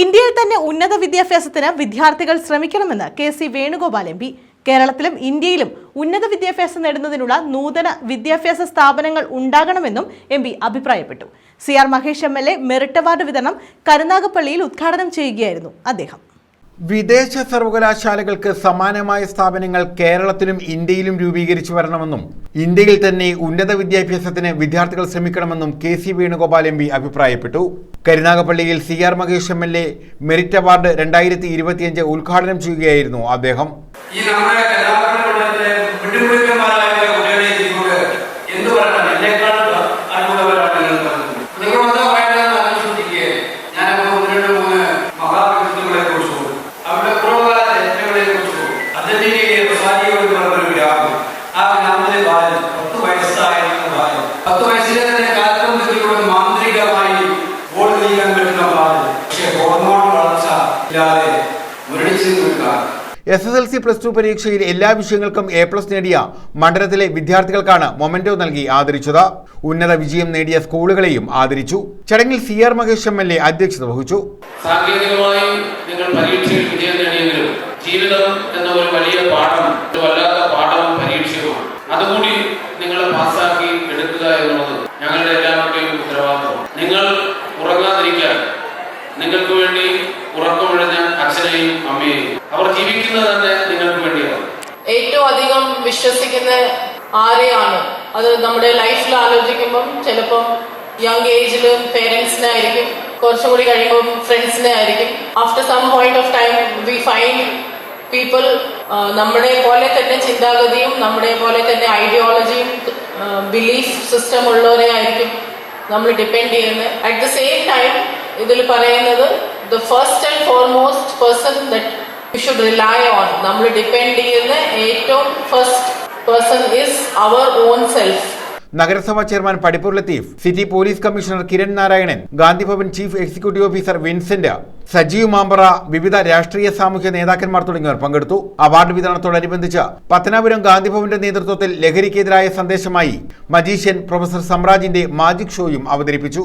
ഇന്ത്യയിൽ തന്നെ ഉന്നത വിദ്യാഭ്യാസത്തിന് വിദ്യാർത്ഥികൾ ശ്രമിക്കണമെന്ന് K C Venugopal M P. കേരളത്തിലും ഇന്ത്യയിലും ഉന്നത വിദ്യാഭ്യാസം നേടുന്നതിനുള്ള നൂതന വിദ്യാഭ്യാസ സ്ഥാപനങ്ങൾ ഉണ്ടാകണമെന്നും എം പി അഭിപ്രായപ്പെട്ടു. C R Mahesh M L A merit award വിതരണം കരുനാഗപ്പള്ളിയിൽ ഉദ്ഘാടനം ചെയ്യുകയായിരുന്നു അദ്ദേഹം. വിദേശ സർവകലാശാലകൾക്ക് സമാനമായ സ്ഥാപനങ്ങൾ കേരളത്തിലും ഇന്ത്യയിലും രൂപീകരിച്ചു വരണമെന്നും ഇന്ത്യയിൽ തന്നെ ഉന്നത വിദ്യാഭ്യാസത്തിന് വിദ്യാർത്ഥികൾ ശ്രമിക്കണമെന്നും K C Venugopal M P അഭിപ്രായപ്പെട്ടു. കരുനാഗപ്പള്ളിയിൽ C R Mahesh M L A merit award രണ്ടായിരത്തി ഇരുപത്തിയഞ്ച് ഉദ്ഘാടനം ചെയ്യുകയായിരുന്നു അദ്ദേഹം. ഇല്ലാതെ മുരടിച്ചു നിൽക്കാൻ S S L C plus two പരീക്ഷയിൽ എല്ലാ വിഷയങ്ങൾക്കും എ പ്ലസ് നേടിയ മണ്ഡലത്തിലെ വിദ്യാർത്ഥികൾക്കാണ് മൊമെന്റോ നൽകി ആദരിച്ചത്. ഉന്നത വിജയം നേടിയ സ്കൂളുകളെയും ആദരിച്ചു. ചടങ്ങിൽ C R Mahesh M L A അധ്യക്ഷത വഹിച്ചു. സാങ്കേതികമായി അച്ഛനെയും അമ്മയെയും അവർ ജീവിക്കുന്നത് തന്നെ നിങ്ങൾക്ക് വേണ്ടിയാണ്. ഏറ്റവും അധികം വിശ്വസിക്കുന്ന ആരെയാണ്? അത് നമ്മുടെ ലൈഫിൽ ആലോചിക്കുമ്പം ചിലപ്പം യങ് ഏജിൽ പേരൻസിനെ ആയിരിക്കും. കുറച്ചും കൂടി കഴിയുമ്പം ഫ്രണ്ട്സിനെ ആയിരിക്കും. After some point of time we find people നമ്മുടെ പോലെ തന്നെ ചിന്താഗതിയും നമ്മുടെ പോലെ തന്നെ ഐഡിയോളജിയും ബിലീഫ് സിസ്റ്റം ഉള്ളവരെ ആയിരിക്കും നമ്മൾ ഡിപ്പെൻഡ് ചെയ്യുന്നത്. അറ്റ് ദ സെയിം ടൈം ഇതിൽ പറയുന്നത് the first and foremost person that you should rely on നമ്മൾ ഡിപ്പെൻഡ് ചെയ്യുന്ന ഏറ്റവും first person is our own self നഗരസഭാ chairman Padippur Latheef city police commissioner Kiran Narayanan Gandhi Bhavan chief executive officer Vincent Sajeev Mampara വിവിധ രാഷ്ട്രീയ സാമൂഹ്യ നേതാക്കന്മാർ തുടങ്ങിയവർ പങ്കെടുത്തു. അവാർഡ് വിതരണത്തോടനുബന്ധിച്ച് പത്തനാപുരം ഗാന്ധിഭവന്റെ നേതൃത്വത്തിൽ ലഹരിക്കെതിരായ സന്ദേശമായി മജീഷ്യൻ പ്രൊഫസർ സമ്രാജിന്റെ മാജിക് ഷോയും അവതരിപ്പിച്ചു.